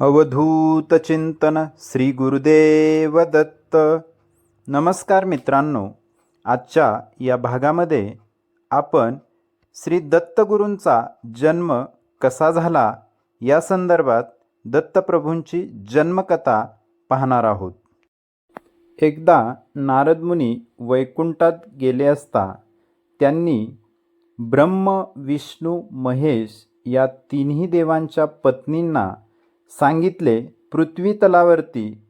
अवधूत चिंतन श्री गुरुदेव दत्त नमस्कार मित्रांनो आजच्या या भागामध्ये आपण श्री दत्तगुरूंचा जन्म कसा झाला या संदर्भात दत्तप्रभूंची जन्मकथा पाहणार आहोत. एकदा नारदमुनी वैकुंठात गेले असता त्यांनी ब्रह्म विष्णू महेश या तिन्ही देवांच्या पत्नींना सांगितले पृथ्वी तलावरती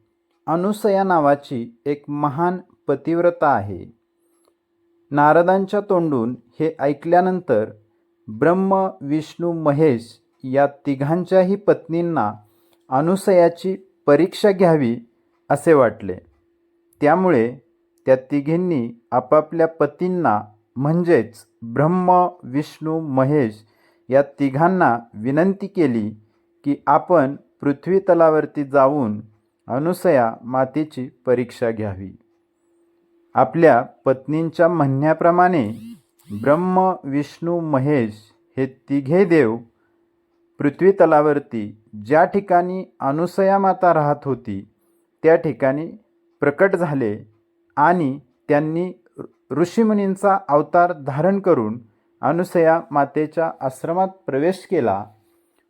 अनुसया नावाची एक महान पतिव्रता आहे. नारदांच्या तोंडून हे ऐकल्यानंतर ब्रह्म विष्णू महेश या तिघांच्याही पत्नींना अनुसयाची परीक्षा घ्यावी असे वाटले. त्यामुळे त्या तिघींनी आपापल्या पतींना म्हणजेच ब्रह्म विष्णू महेश या तिघांना विनंती केली की आपण पृथ्वी तलावरती जाऊन अनुसया मातेची परीक्षा घ्यावी. आपल्या पत्नींच्या म्हणण्याप्रमाणे ब्रह्म विष्णू महेश हे तिघे देव पृथ्वी तलावरती ज्या ठिकाणी अनुसया माता राहत होती त्या ठिकाणी प्रकट झाले आणि त्यांनी ऋषीमुनींचा अवतार धारण करून अनुसया मातेच्या आश्रमात प्रवेश केला.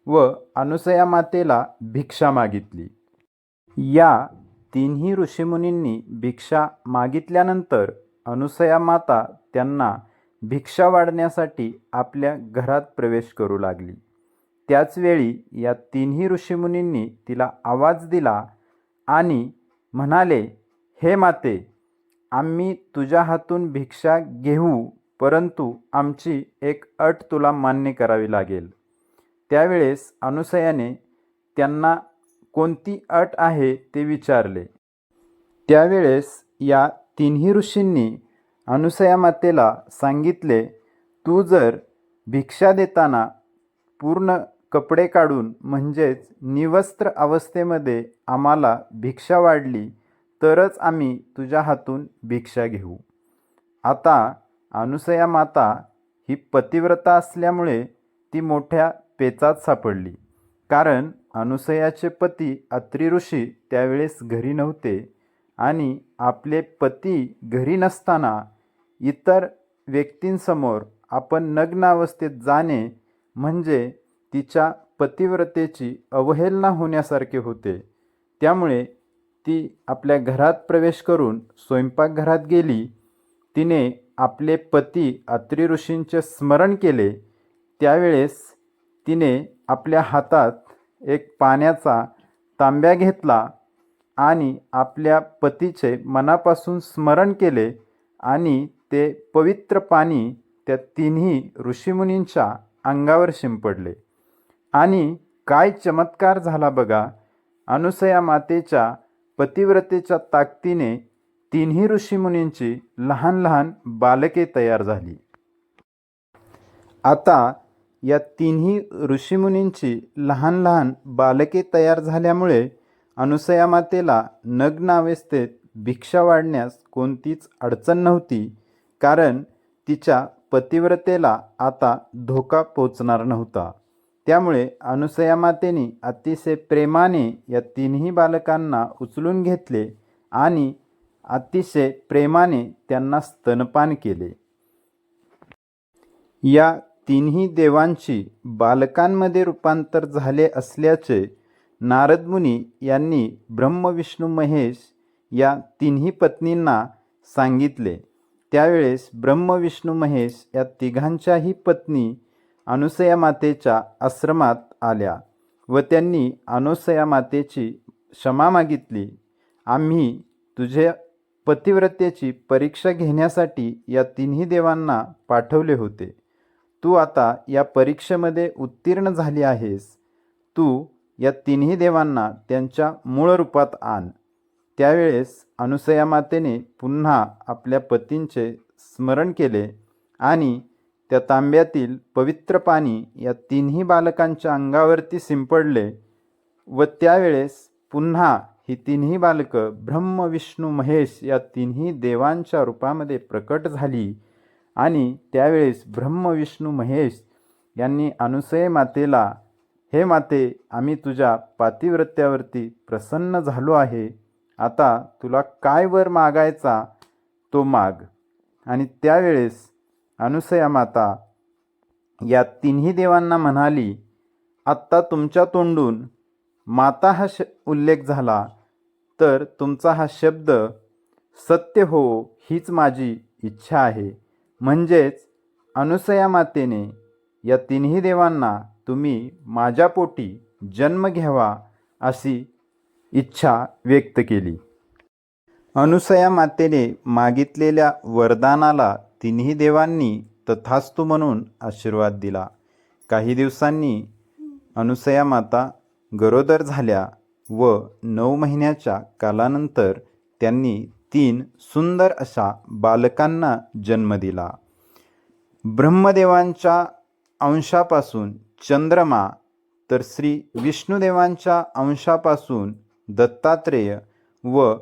व अनुसया मातेला भिक्षा मागितली. या तिन्ही ऋषीमुनींनी भिक्षा मागितल्यानंतर अनुसया माता त्यांना भिक्षा वाढण्यासाठी आपल्या घरात प्रवेश करू लागली. त्याचवेळी या तिन्ही ऋषीमुनींनी तिला आवाज दिला आणि म्हणाले हे माते आम्ही तुझ्या हातून भिक्षा घेऊ परंतु आमची एक अट तुला मान्य करावी लागेल. त्यावेळेस अनुसयाने त्यांना कोणती अट आहे ते विचारले. त्यावेळेस या तिन्ही ऋषींनी अनुसया मातेला सांगितले तू जर भिक्षा देताना पूर्ण कपडे काढून म्हणजेच निवस्त्र अवस्थेमध्ये आम्हाला भिक्षा वाढली तरच आम्ही तुझ्या हातून भिक्षा घेऊ. आता अनुसया माता ही पतिव्रता असल्यामुळे ती मोठ्या पेचात सापडली. कारण अनुसयाचे पती अत्री ऋषी त्यावेळेस घरी नव्हते आणि आपले पती घरी नसताना इतर व्यक्तींसमोर आपण नग्नावस्थेत जाणे म्हणजे तिच्या पतिव्रतेची अवहेलना होण्यासारखे होते. त्यामुळे ती आपल्या घरात प्रवेश करून स्वयंपाकघरात गेली. तिने आपले पती अत्री ऋषींचे स्मरण केले. त्यावेळेस तिने आपल्या हातात एक पाण्याचा तांब्या घेतला आणि आपल्या पतीचे मनापासून स्मरण केले आणि ते पवित्र पाणी त्या तिन्ही ऋषीमुनींच्या अंगावर शिंपडले. आणि काय चमत्कार झाला बघा अनुसया मातेच्या पतिव्रतेच्या ताकदीने तिन्ही ऋषीमुनींची लहान लहान बालके तयार झाली. आता या तिन्ही ऋषीमुनींची लहान लहान बालके तयार झाल्यामुळे अनुसया मातेला नग्न अवस्थेत भिक्षा वाढण्यास कोणतीच अडचण नव्हती कारण तिच्या पतिव्रतेला आता धोका पोचणार नव्हता. त्यामुळे अनुसयामातेने अतिशय प्रेमाने या तिन्ही बालकांना उचलून घेतले आणि अतिशय प्रेमाने त्यांना स्तनपान केले. या तिन्ही देवांची बालकांमध्ये रूपांतर झाले असल्याचे नारदमुनी यांनी ब्रह्मविष्णू महेश या तिन्ही पत्नींना सांगितले. त्यावेळेस ब्रह्मविष्णू महेश या तिघांच्याही पत्नी अनुसया मातेच्या आश्रमात आल्या व त्यांनी अनुसया मातेची क्षमा मागितली. आम्ही तुझे पतिव्रतेची परीक्षा घेण्यासाठी या तिन्ही देवांना पाठवले होते. तू आता या परीक्षेमध्ये उत्तीर्ण झाली आहेस. तू या तिन्ही देवांना त्यांच्या मूळ रूपात आण. त्यावेळेस अनुसया मातेने पुन्हा आपल्या पतींचे स्मरण केले आणि त्या तांब्यातील पवित्र पाणी या तिन्ही बालकांच्या अंगावरती शिंपडले व त्यावेळेस पुन्हा ही तिन्ही बालकं ब्रह्म विष्णू महेश या तिन्ही देवांच्या रूपामध्ये प्रकट झाली. आणि त्यावेळेस ब्रह्मविष्णू महेश यांनी अनुसय मातेला हे माते आम्ही तुझ्या पातिव्रत्यावरती प्रसन्न झालो आहे. आता तुला काय वर मागायचा तो माग. आणि त्यावेळेस अनुसया माता या तिन्ही देवांना म्हणाली आत्ता तुमच्या तोंडून माता हा श उल्लेख झाला. तर तुमचा हा शब्द सत्य हो हीच माझी इच्छा आहे. म्हणजेच अनुसया मातेने या तिन्ही देवांना तुम्ही माझ्या पोटी जन्म घ्यावा अशी इच्छा व्यक्त केली. अनुसया मातेने मागितलेल्या वरदानाला तिन्ही देवांनी तथास्तु म्हणून आशीर्वाद दिला. काही दिवसांनी अनुसया माता गरोदर झाल्या व नऊ महिन्याच्या कालानंतर त्यांनी तीन सुंदर अशा बालकांना जन्म दिला. ब्रह्मदेवांच्या अंशापासून चंद्रमा तर श्री विष्णुदेवांच्या अंशापासून दत्तात्रेय व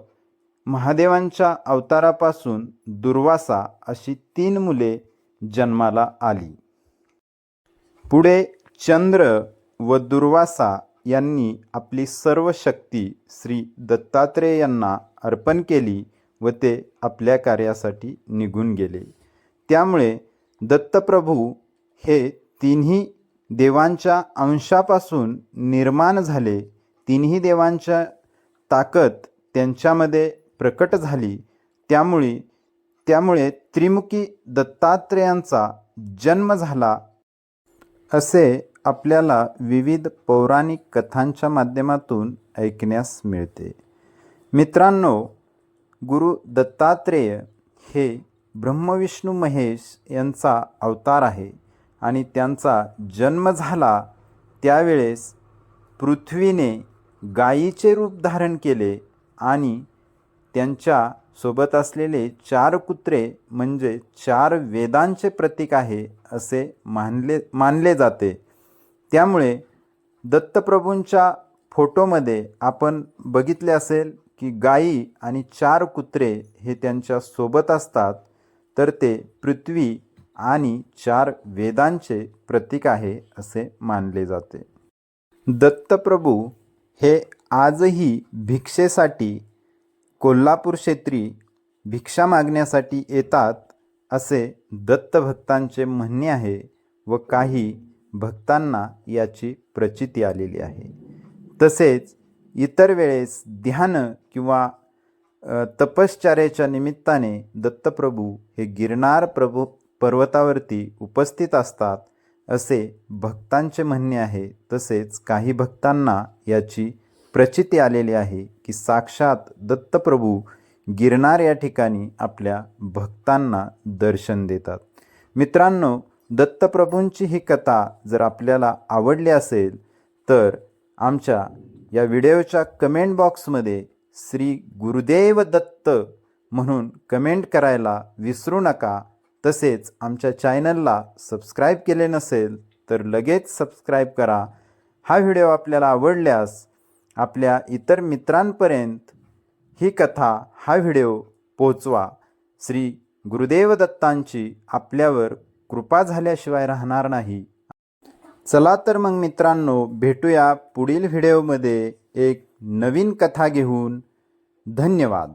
महादेवांच्या अवतारापासून दुर्वासा अशी तीन मुले जन्माला आली. पुढे चंद्र व दुर्वासा यांनी आपली सर्व शक्ती श्री दत्तात्रेय यांना अर्पण केली व ते आपल्या कार्यासाठी निघून गेले. त्यामुळे दत्तप्रभू हे तिन्ही देवांच्या अंशापासून निर्माण झाले. तिन्ही देवांच्या ताकद त्यांच्यामध्ये प्रकट झाली. त्यामुळे त्यामुळे त्रिमुखी दत्तात्रेयांचा जन्म झाला असे आपल्याला विविध पौराणिक कथांच्या माध्यमातून ऐकण्यास मिळते. मित्रांनो गुरु दत्तात्रेय हे ब्रह्मविष्णू महेश यांचा अवतार आहे आणि त्यांचा जन्म झाला त्यावेळेस पृथ्वीने गायीचे रूप धारण केले आणि त्यांच्यासोबत असलेले चार कुत्रे म्हणजे चार वेदांचे प्रतीक आहे असे मानले मानले जाते. त्यामुळे दत्तप्रभूंच्या फोटोमध्ये आपण बघितले असेल की गायी आणि चार कुत्रे हे त्यांच्यासोबत असतात तर ते पृथ्वी आणि चार वेदांचे प्रतीक आहे असे मानले जाते. दत्तप्रभू हे आजही भिक्षेसाठी कोल्हापूर क्षेत्री भिक्षा मागण्यासाठी येतात असे दत्तभक्तांचे म्हणणे आहे व काही भक्तांना याची प्रचिती आलेली आहे. तसेच इतर वेळेस ध्यान किंवा तपश्चर्याच्या निमित्ताने दत्तप्रभू हे गिरनार प्रभू पर्वतावरती उपस्थित असतात असे भक्तांचे म्हणणे आहे. तसेच काही भक्तांना याची प्रचिती आलेली आहे की साक्षात दत्तप्रभू गिरनार या ठिकाणी आपल्या भक्तांना दर्शन देतात. मित्रांनो दत्तप्रभूंची ही कथा जर आपल्याला आवडली असेल तर आमच्या या व्हिडिओच्या कमेंट बॉक्समध्ये श्री गुरुदेव दत्त म्हणून कमेंट करायला विसरू नका. तसेच आमच्या चॅनलला सबस्क्राईब केले नसेल तर लगेच सबस्क्राईब करा. हा व्हिडिओ आपल्याला आवडल्यास आपल्या इतर मित्रांपर्यंत ही कथा हा व्हिडिओ पोचवा. श्री गुरुदेव दत्तांची आपल्यावर कृपा झाल्याशिवाय राहणार नाही. चला तर मग मित्रांनो भेटूया पुढील व्हिडिओमध्ये एक नवीन कथा घेऊन. धन्यवाद.